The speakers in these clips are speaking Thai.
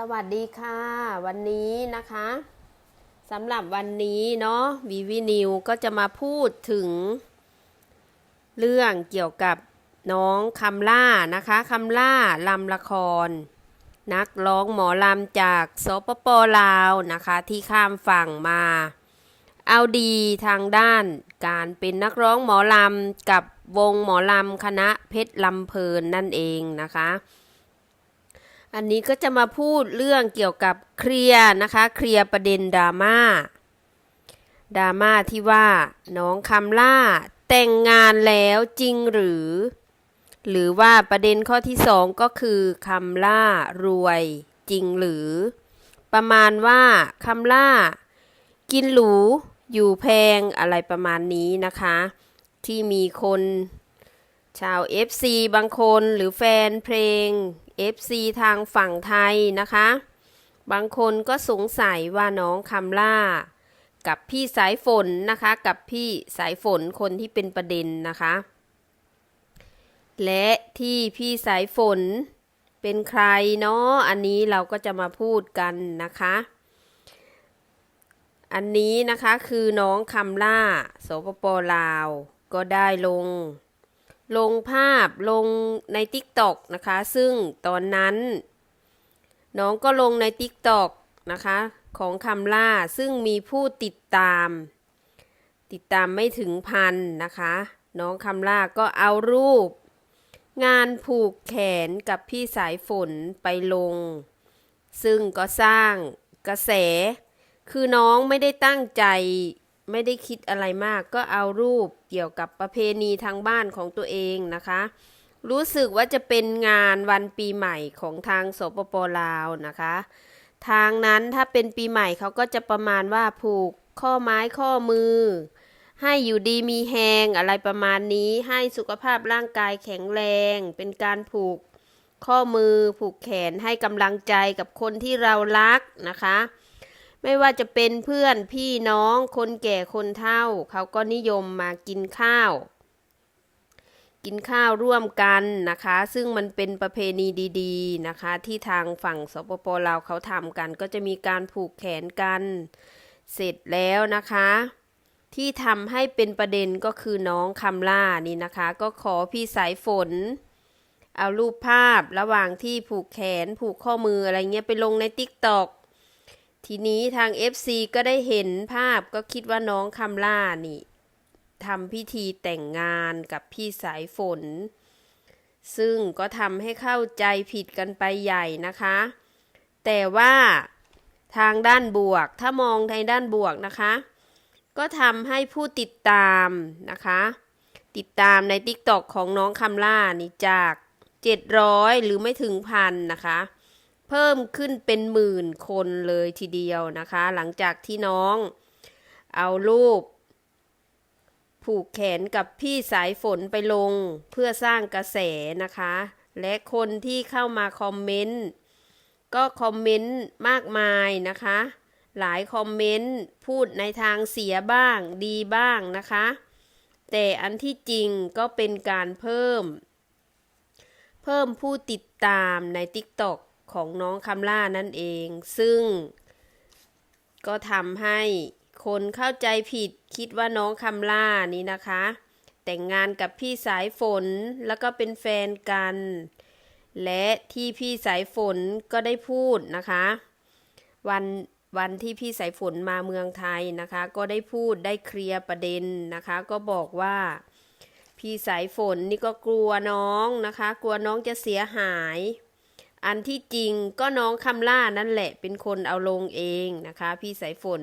สวัสดีค่ะ วันนี้นะคะสำหรับวันนี้เนาะวีวีนิวก็จะมาพูดถึง เรื่องเกี่ยวกับน้องคำล่านะคะคำล่าลำละคร นักร้องหมอลำจากสปปลาวนะคะ ที่ข้ามฝั่งมา เอาดีทางด้านการเป็นนักร้องหมอลำกับวงหมอลำคณะเพชรลำเพลินนั่นเองนะคะ อันนี้ก็จะมาพูดเรื่องเกี่ยวกับเคลียร์นะคะ เคลียร์ประเด็นดราม่าดราม่าที่ว่าน้องคำล่าแต่งงานแล้วจริงหรือ หรือว่าประเด็นข้อที่สองก็คือคำล่ารวยจริงหรือ ประมาณว่าคำล่า กินหรูอยู่แพงอะไรประมาณนี้นะคะ ที่มีคนชาว FC บางคนหรือแฟนเพลง FC ทางฝั่งไทยนะคะ บางคนก็สงสัยว่าน้องคำล่า กับพี่สายฝนนะคะ กับพี่สายฝนคนที่เป็นประเด็นนะคะ และที่พี่สายฝนเป็นใครเนาะอันนี้เราก็จะมาพูดกันนะคะ อันนี้นะคะคือน้องคำล่าสปปลาว ก็ได้ลง ลงภาพลงใน t ิ k t o k นะคะ ซึ่งตอนนั้น น้องก็ลงใน t ิ k t o k นะคะ ของคำล่าซึ่งมีผู้ติดตาม ติดตามไม่ถึงพันนะคะ น้องคำล่าก็เอารูป งานผูกแขนกับพี่สายฝนไปลง ซึ่งก็สร้างกระแส คือน้องไม่ได้ตั้งใจ ไม่ได้คิดอะไรมาก ก็เอารูปเกี่ยวกับประเพณีทางบ้านของตัวเองนะคะ รู้สึกว่าจะเป็นงานวันปีใหม่ของทางสปปลาวนะคะ ทางนั้นถ้าเป็นปีใหม่เขาก็จะประมาณว่าผูกข้อไม้ข้อมือ ให้อยู่ดีมีแหงอะไรประมาณนี้ ให้สุขภาพร่างกายแข็งแรง เป็นการผูกข้อมือผูกแขนให้กำลังใจกับคนที่เรารักนะคะ ไม่ว่าจะเป็นเพื่อนพี่น้องคนแก่คนเฒ่า เขาก็นิยมมากินข้าว กินข้าวร่วมกันนะคะ ซึ่งมันเป็นประเพณีดีๆนะคะ ที่ทางฝั่งสปปลาวเขาทำกัน ก็จะมีการผูกแขนกัน เสร็จแล้วนะคะที่ทำให้เป็นประเด็นก็คือน้องคำล่านี่นะคะ ก็ขอพี่สายฝน เอารูปภาพระหว่างที่ผูกแขนผูกข้อมืออะไรเงี้ยไปลงในติ๊กตอก ทีนี้ทาง FC ก็ได้เห็นภาพก็คิดว่าน้องคำล่านี่ทำพิธีแต่งงานกับพี่สายฝน ซึ่งก็ทำให้เข้าใจผิดกันไปใหญ่นะคะ แต่ว่าทางด้านบวกถ้ามองทางด้านบวกนะคะ ก็ทำให้ผู้ติดตามนะคะ ติดตามใน t ิ k t o k ของน้องคำล่านี่จาก 700 หรือไม่ถึงพันนะคะ เพิ่มขึ้นเป็นหมื่นคนเลยทีเดียวนะคะ หลังจากที่น้องเอารูป ผูกแขนกับพี่สายฝนไปลงเพื่อสร้างกระแสนะคะ และคนที่เข้ามาคอมเมนต์ก็คอมเมนต์มากมายนะคะ หลายคอมเมนต์พูดในทางเสียบ้างดีบ้างนะคะ แต่อันที่จริงก็เป็นการเพิ่ม เพิ่มผู้ติดตามใน TikTok ของน้องคำล่านั่นเอง ซึ่ง ก็ทำให้คนเข้าใจผิดคิดว่าน้องคำล่านี้นะคะ แต่งงานกับพี่สายฝนแล้วก็เป็นแฟนกัน และที่พี่สายฝนก็ได้พูดนะคะ วันวันที่พี่สายฝนมาเมืองไทยนะคะ ก็ได้พูดได้เคลียร์ประเด็นนะคะ ก็บอกว่าพี่สายฝนนี่ก็กลัวน้องนะคะ กลัวน้องจะเสียหาย อันที่จริงก็น้องคำล่านั่นแหละ เป็นคนเอาลงเองนะคะ พี่สายฝน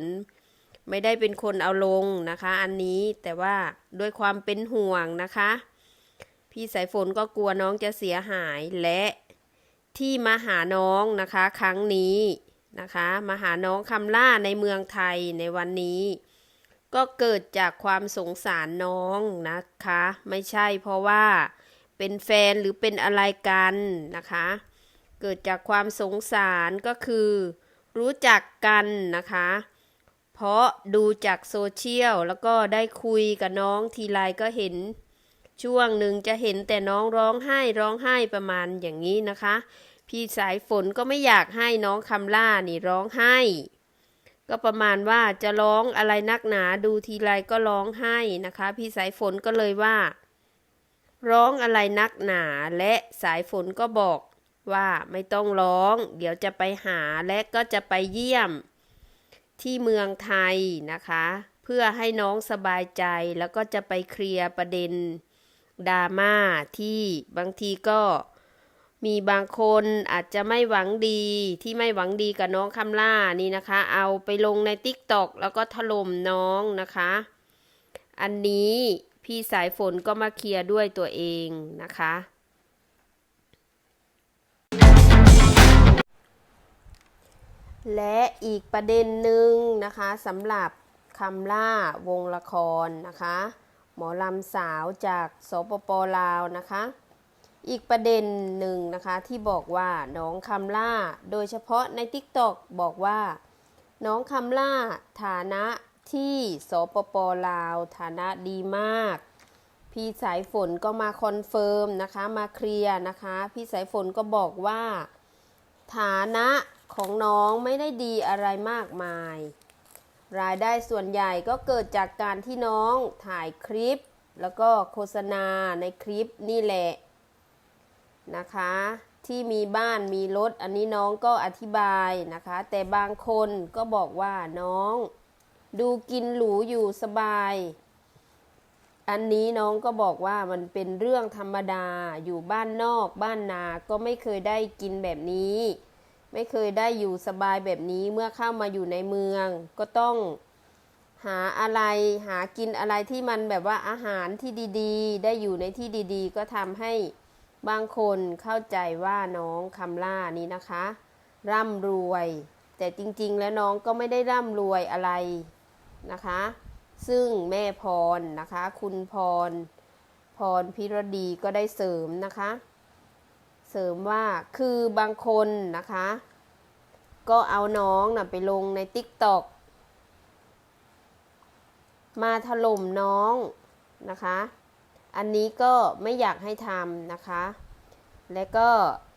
ไม่ได้เป็นคนเอาลงนะคะ อันนี้แต่ว่าด้วยความเป็นห่วงนะคะ พี่สายฝนก็กลัวน้องจะเสียหายและที่มาหาน้องนะคะ ครั้งนี้นะคะมาหาน้องคำล่าในเมืองไทยในวันนี้ ก็เกิดจากความสงสารน้องนะคะ ไม่ใช่เพราะว่าเป็นแฟนหรือเป็นอะไรกันนะคะ เกิดจากความสงสารก็คือ รู้จักกันนะคะ เพราะดูจากโซเชียลแล้วก็ได้คุยกับน้องทีไรก็เห็น ช่วงหนึ่งจะเห็นแต่น้องร้องไห้ร้องไห้ประมาณอย่างนี้นะคะ พี่สายฝนก็ไม่อยากให้น้องคำล่านี่ร้องไห้ ก็ประมาณว่าจะร้องอะไรนักหนาดูทีไรก็ร้องไห้นะคะ พี่สายฝนก็เลยว่าร้องอะไรนักหนาและสายฝนก็บอก ว่าไม่ต้องร้อง เดี๋ยวจะไปหาและก็จะไปเยี่ยม ที่เมืองไทยนะคะ เพื่อให้น้องสบายใจแล้วก็จะไปเคลียร์ประเด็นดราม่าที่บางทีก็มีบางคนอาจจะไม่หวังดีที่ไม่หวังดีกับน้องคำล่านี่นะคะ เอาไปลงในติ๊กตอกแล้วก็ถล่มน้องนะคะ อันนี้พี่สายฝนก็มาเคลียร์ด้วยตัวเองนะคะ และอีกประเด็นหนึ่งนะคะสำหรับคำล่าวงละครนะคะ หมอลำสาวจากสปปลาวนะคะ อีกประเด็นหนึ่งนะคะที่บอกว่าน้องคำล่าโดยเฉพาะใน t ิ k t o k บอกว่า น้องคำล่าฐานะที่สปปลาว ฐานะดีมาก พี่สายฝนก็มาคอนเฟิร์มนะคะมาเคลียร์นะคะ พี่สายฝนก็บอกว่า ฐานะ ของน้องไม่ได้ดีอะไรมากมาย รายได้ส่วนใหญ่ก็เกิดจากการที่น้องถ่ายคลิป แล้วก็โฆษณาในคลิปนี่แหละนะคะ ที่มีบ้านมีรถอันนี้น้องก็อธิบายนะคะ แต่บางคนก็บอกว่าน้อง ดูกินหรูอยู่สบาย อันนี้น้องก็บอกว่ามันเป็นเรื่องธรรมดาอยู่บ้านนอกบ้านนา ก็ไม่เคยได้กินแบบนี้ ไม่เคยได้อยู่สบายแบบนี้เมื่อเข้ามาอยู่ในเมือง ก็ต้องหาอะไรหากินอะไรที่มันแบบว่าอาหารที่ดีๆ ได้อยู่ในที่ดี ๆ ก็ทำให้บางคนเข้าใจว่าน้องคำล่านี้นะคะ ร่ำรวย แต่จริงๆ แล้วน้องก็ไม่ได้ร่ำรวยอะไรนะคะ ซึ่งแม่พรนะคะ คุณพร พรพิรดีก็ได้เสริมนะคะ เสริมว่าคือบางคนนะคะ ก็เอาน้องนะไปลงใน t ิ k t o k มาถล่มน้องนะคะ อันนี้ก็ไม่อยากให้ทำนะคะ และก็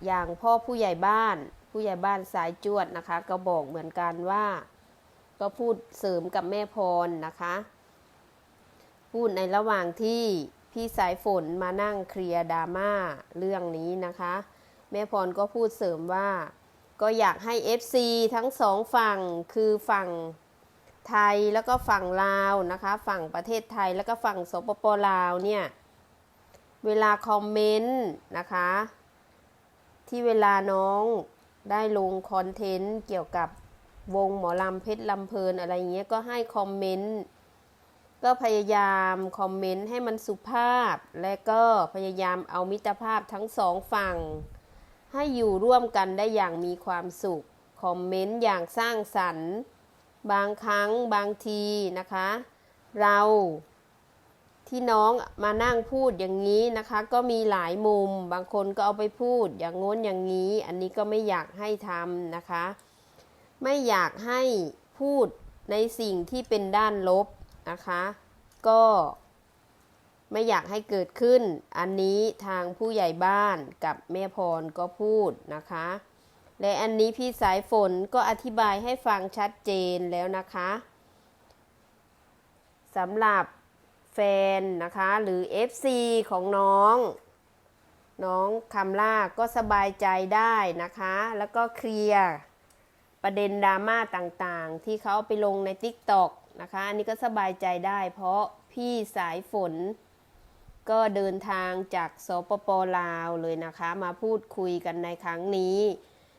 อย่างพ่อผู้ใหญ่บ้าน ผู้ใหญ่บ้านสายจวดนะคะ ก็บอกเหมือนกันว่า ก็พูดเสริมกับแม่พรนะคะ พูดในระหว่างที่ พี่สายฝนมานั่งเคลียร์ดราม่าเรื่องนี้นะคะ แม่พรก็พูดเสริมว่า ก็อยากให้ FC ทั้งสองฝั่งคือฝั่งไทยแล้วก็ฝั่งลาวนะคะ ฝั่งประเทศไทยแล้วก็ฝั่งสปปลาวเนี่ย เวลาคอมเมนต์นะคะ ที่เวลาน้องได้ลงคอนเทนต์เกี่ยวกับวงหมอลำเพชรลำเพลินอะไรเงี้ยก็ให้คอมเมนต์ ก็พยายามคอมเมนต์ให้มันสุภาพ และก็พยายามเอามิตรภาพทั้งสองฝั่ง ให้อยู่ร่วมกันได้อย่างมีความสุข คอมเมนต์อย่างสร้างสรรค์ บางครั้งบางทีนะคะ เราที่น้องมานั่งพูดอย่างนี้นะคะ ก็มีหลายมุม บางคนก็เอาไปพูดอย่างง้นอย่างนี้ อันนี้ก็ไม่อยากให้ทำนะคะ ไม่อยากให้พูดในสิ่งที่เป็นด้านลบ นะคะ ก็ไม่อยากให้เกิดขึ้น อันนี้ทางผู้ใหญ่บ้านกับแม่พรก็พูดนะคะ และอันนี้พี่สายฝนก็อธิบายให้ฟังชัดเจนแล้วนะคะสำหรับแฟนนะคะหรือ FC ของน้อง น้องคำล่าก็สบายใจได้นะคะ แล้วก็เคลียร์ประเด็นดราม่าต่างๆ ที่เขาไปลงใน TikTok นะคะ อันนี้ก็สบายใจได้เพราะพี่สายฝน ก็เดินทางจากสปปลาวเลยนะคะ มาพูดคุยกันในครั้งนี้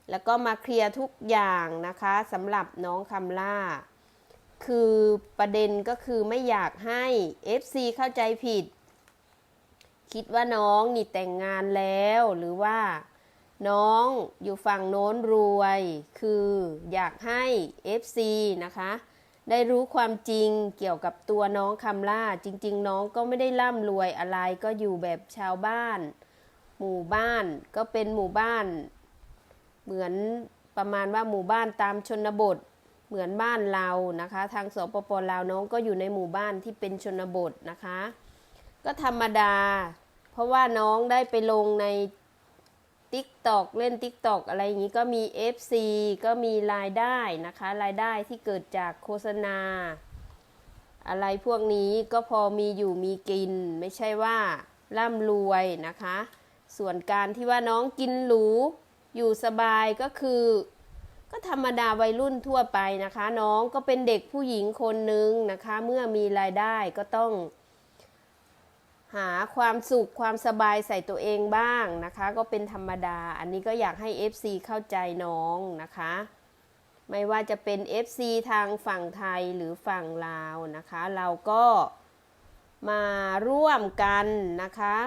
แล้วก็มาเคลียร์ทุกอย่างนะคะสำหรับน้องคำล่า คือประเด็นก็คือไม่อยากให้ FC เข้าใจผิด คิดว่าน้องนี่แต่งงานแล้วหรือว่าน้องอยู่ฝั่งโน้นรวย คืออยากให้ FC นะคะ ได้รู้ความจริงเกี่ยวกับตัวน้องคำล่า จริง ๆ น้องก็ไม่ได้ร่ำรวยอะไรก็อยู่แบบชาวบ้าน หมู่บ้านก็เป็นหมู่บ้าน เหมือนประมาณว่าหมู่บ้านตามชนบท เหมือนบ้านเรานะคะ ทางสปปลาวน้องก็อยู่ในหมู่บ้านที่เป็นชนบทนะคะกก็ธรรมดา เพราะว่าน้องได้ไปลงใน TikTok เล่น TikTok อะไรอย่างนี้ก็มี FC ก็มีรายได้นะคะ รายได้ที่เกิดจากโฆษณา อะไรพวกนี้ก็พอมีอยู่มีกิน ไม่ใช่ว่าร่ำรวยนะคะ ส่วนการที่ว่าน้องกินหรู อยู่สบายก็คือ ก็ธรรมดาวัยรุ่นทั่วไปนะคะ น้องก็เป็นเด็กผู้หญิงคนหนึ่งนะคะ เมื่อมีรายได้ก็ต้อง หาความสุขความสบายใส่ตัวเองบ้างนะคะ ก็เป็นธรรมดา อันนี้ก็อยากให้ FC เข้าใจน้องนะคะ ไม่ว่าจะเป็น FC ทางฝั่งไทยหรือฝั่งลาวนะคะ เราก็มาร่วมกันนะคะ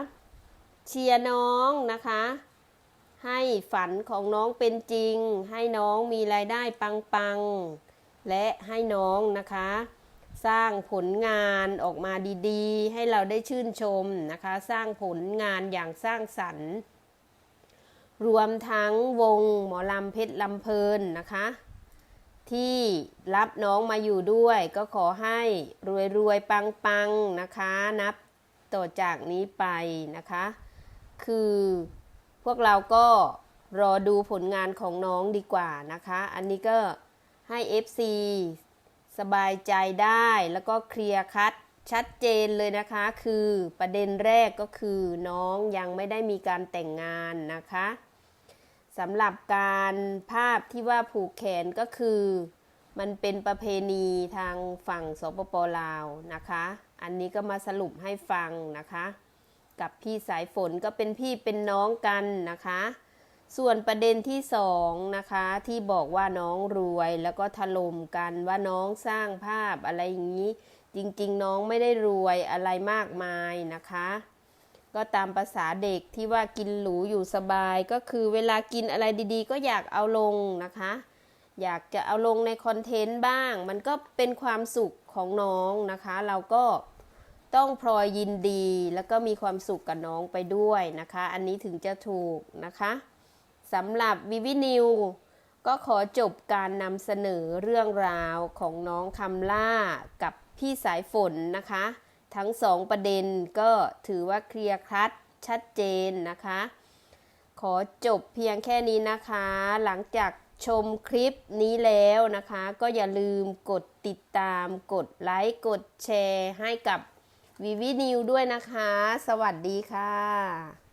เชียร์น้องนะคะ ให้ฝันของน้องเป็นจริง ให้น้องมีรายได้ปังๆ และให้น้องนะคะ สร้างผลงานออกมาดีๆ ให้เราได้ชื่นชมนะคะ สร้างผลงานอย่างสร้างสรรค์ รวมทั้งวงหมอลำเพชรลำเพลินนะคะ ที่รับน้องมาอยู่ด้วย ก็ขอให้รวยๆปังๆนะคะ นับต่อจากนี้ไปนะคะ คือพวกเราก็รอดูผลงานของน้องดีกว่านะคะ อันนี้ก็ให้ FC สบายใจได้แล้วก็เคลียร์คัดชัดเจนเลยนะคะคือประเด็นแรกก็คือน้องยังไม่ได้มีการแต่งงานนะคะสำหรับการภาพที่ว่าผูกแขนก็คือ มันเป็นประเพณีทางฝั่งสปปลาวนะคะ อันนี้ก็มาสรุปให้ฟังนะคะ กับพี่สายฝนก็เป็นพี่เป็นน้องกันนะคะ ส่วนประเด็นที่สองนะคะที่บอกว่าน้องรวยแล้วก็ถล่มกันว่าน้องสร้างภาพอะไรอย่างนี้ จริงๆ น้องไม่ได้รวยอะไรมากมายนะคะ ก็ตามภาษาเด็กที่ว่ากินหรูอยู่สบายก็คือเวลากินอะไรดีๆ ก็อยากเอาลงนะคะ อยากจะเอาลงในคอนเทนต์บ้าง มันก็เป็นความสุขของน้องนะคะ เราก็ต้องพลอยยินดีแล้วก็มีความสุขกับน้องไปด้วยนะคะ อันนี้ถึงจะถูกนะคะ สำหรับวิวินิว ก็ขอจบการนำเสนอเรื่องราวของน้องคำล่ากับพี่สายฝนนะคะ ทั้งสองประเด็นก็ถือว่าเคลียร์คลัดชัดเจนนะคะ ขอจบเพียงแค่นี้นะคะ หลังจากชมคลิปนี้แล้วนะคะ ก็อย่าลืมกดติดตาม กดไลค์ กดแชร์ให้กับวิวินิวด้วยนะคะ สวัสดีค่ะ